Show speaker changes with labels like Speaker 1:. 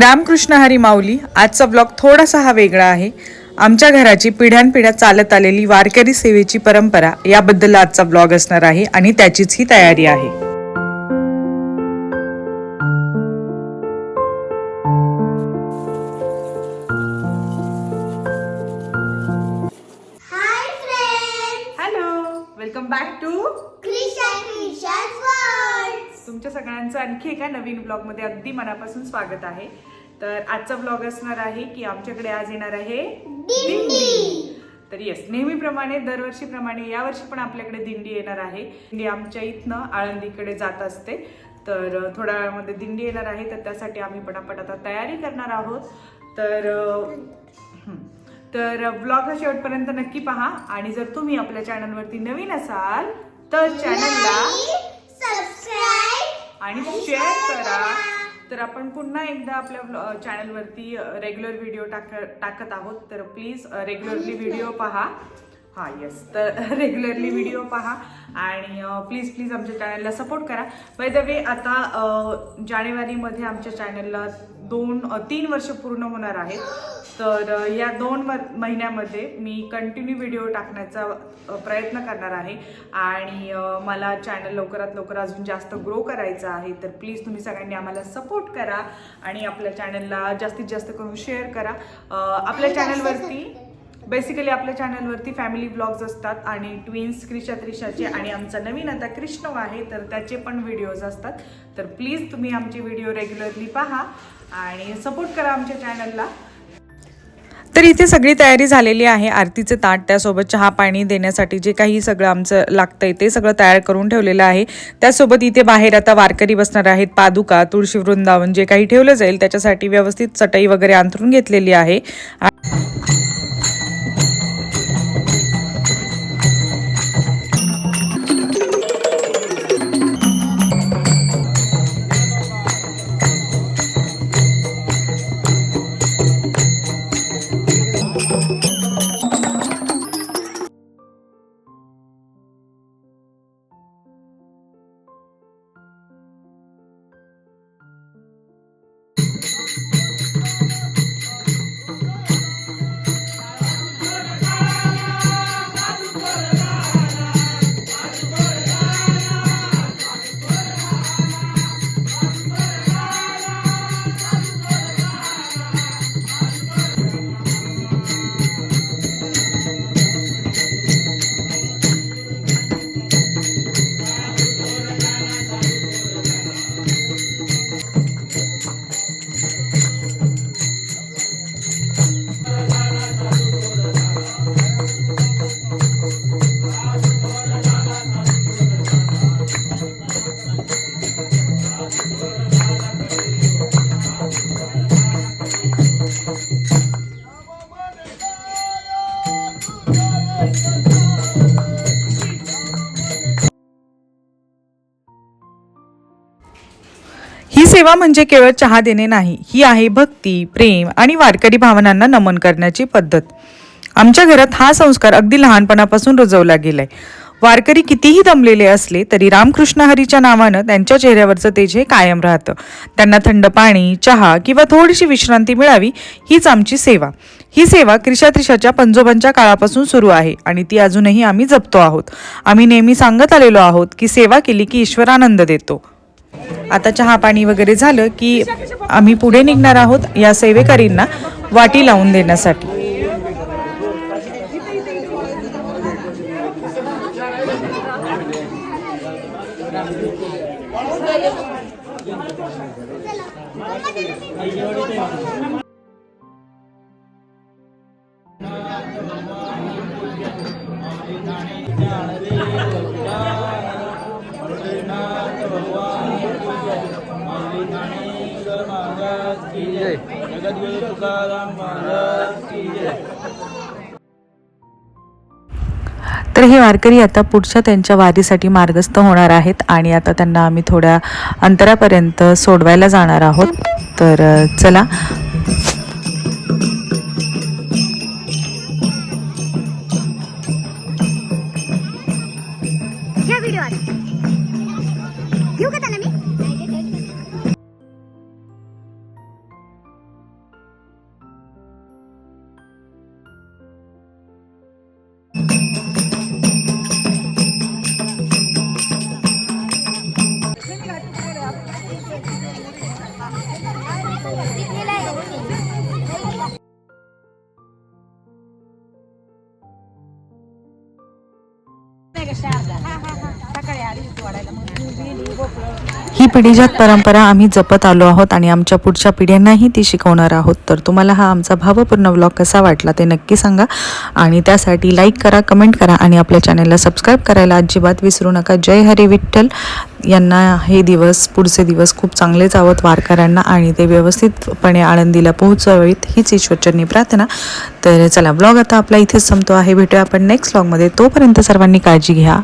Speaker 1: रामकृष्ण हरी माऊली आजचा ब्लॉग थोडासा हा वेगळा आहे. आमच्या घराची पिढ्यानपिढ्या चालत आलेली वारकरी सेवेची परंपरा याबद्दल आजचा ब्लॉग असणार आहे आणि त्याचीच ही तयारी आहे. Welcome back to! तुमच्या सगळ्यांचं आणखी एका नवीन ब्लॉगमध्ये अगदी मनापासून स्वागत आहे. तर आजचा ब्लॉग असणार आहे की आमच्याकडे आज येणार आहे
Speaker 2: दिंडी.
Speaker 1: तर येस नेहमीप्रमाणे दरवर्षीप्रमाणे यावर्षी पण आपल्याकडे दिंडी येणार आहे. दिंडी आमच्या इथनं आळंदीकडे जात असते. तर थोड्या वेळामध्ये दिंडी येणार आहे तर त्यासाठी आम्ही पटापट आता तयारी करणार आहोत. तर तर ब्लॉग हा शेवटपर्यंत नक्की पहा. आणि जर तुम्ही आपल्या चॅनलवरती नवीन असाल तर चॅनलला आणि शेअर करा. तर आपण पुन्हा एकदा आपल्या चॅनलवरती रेग्युलर व्हिडिओ टाक टाकत आहोत. तर प्लीज रेग्युलरली व्हिडिओ पहा. हा येस तर रेग्युलरली व्हिडिओ पहा आणि प्लीज प्लीज आमच्या चॅनलला सपोर्ट करा. बाय द वे आता जानेवारीमध्ये आमच्या चॅनलला दोन तीन वर्ष पूर्ण होणार आहेत. तर या दोन म- महिन्यामध्ये मी कंटिन्यू व्हिडिओ टाकण्याचा प्रयत्न करणार आहे. आणि मला चॅनल लवकरात लवकर अजून जास्त ग्रो करायचं आहे तर प्लीज तुम्ही सगळ्यांनी आम्हाला सपोर्ट करा आणि आपल्या चॅनलला जास्तीत जास्त करून शेअर करा. आपल्या चॅनलवरती बेसिकली आपल्या चॅनलवरती फॅमिली ब्लॉग्स असतात आणि ट्विन्स क्रिशा त्रिशाचे आणि आमचा नवीन आता कृष्णव आहे तर त्याचे पण व्हिडिओज असतात. तर प्लीज तुम्ही आमचे व्हिडिओ रेग्युलरली पहा आणि सपोर्ट करा आमच्या चॅनलला तर इथे सगळी तयारी झालेली आहे. आरतीचे ताट त्यासोबत चहा पाणी देण्यासाठी जे काही सगळं आमचं लागतंय ते सगळं तयार करून ठेवलेलं आहे. त्यासोबत इथे बाहेर आता वारकरी बसणार आहेत. पादुका तुळशी वृंदावन जे काही ठेवलं जाईल त्याच्यासाठी व्यवस्थित चटई वगैरे अंथरून घेतलेली आहे. सेवा म्हणजे केवळ चहा देणे नाही ही आहे भक्ती प्रेम आणि वारकरी भावनांना नमन करण्याची पद्धत. आमच्या घरात हा संस्कार अगदी लहानपणापासून रुजवला गेलाय. वारकरी कितीही दमलेले असले तरी रामकृष्ण हरीच्या नावानं त्यांच्या चेहऱ्यावरचं तेज हे कायम राहतं. त्यांना थंड पाणी चहा किंवा थोडीशी विश्रांती मिळावी हीच आमची सेवा. ही सेवा क्रिशात्रिशाच्या पंजोबांच्या काळापासून सुरू आहे आणि ती अजूनही आम्ही जपतो आहोत. आम्ही नेहमी सांगत आलेलो आहोत की सेवा केली की ईश्वर आनंद देतो. आता चहा पाणी वगैरे झालं की आम्ही पुढे निघणार आहोत या सेवेकरींना वाटी लावून देण्यासाठी. तर हे वारकरी आता पुढच्या त्यांच्या वारीसाठी मार्गस्थ होणार आहेत आणि आता त्यांना आम्ही थोड्या अंतरापर्यंत सोडवायला जाणार आहोत. तर चला.
Speaker 2: Sharda.
Speaker 1: ही पिढीजात परंपरा आम्ही जपत आलो आहोत आणि आमच्या पुढच्या पिढ्यांनाही ती शिकवणार आहोत. तर तुम्हाला हा आमचा भावपूर्ण व्लॉग कसा वाटला ते नक्की सांगा. आणि त्यासाठी लाईक करा कमेंट करा आणि आपल्या चॅनलला सबस्क्राईब करायला अजिबात विसरू नका. जय हरी विठ्ठल. यांना हे दिवस पुढचे दिवस खूप चांगले जावत वारकऱ्यांना आणि ते व्यवस्थितपणे आळंदीला पोहोचवावीत हीच ईश्वरचरणी प्रार्थना. तर चला ब्लॉग आता आपला इथेच संपतो आहे. भेटूया आपण नेक्स्ट ब्लॉगमध्ये तोपर्यंत सर्वांनी काळजी घ्या.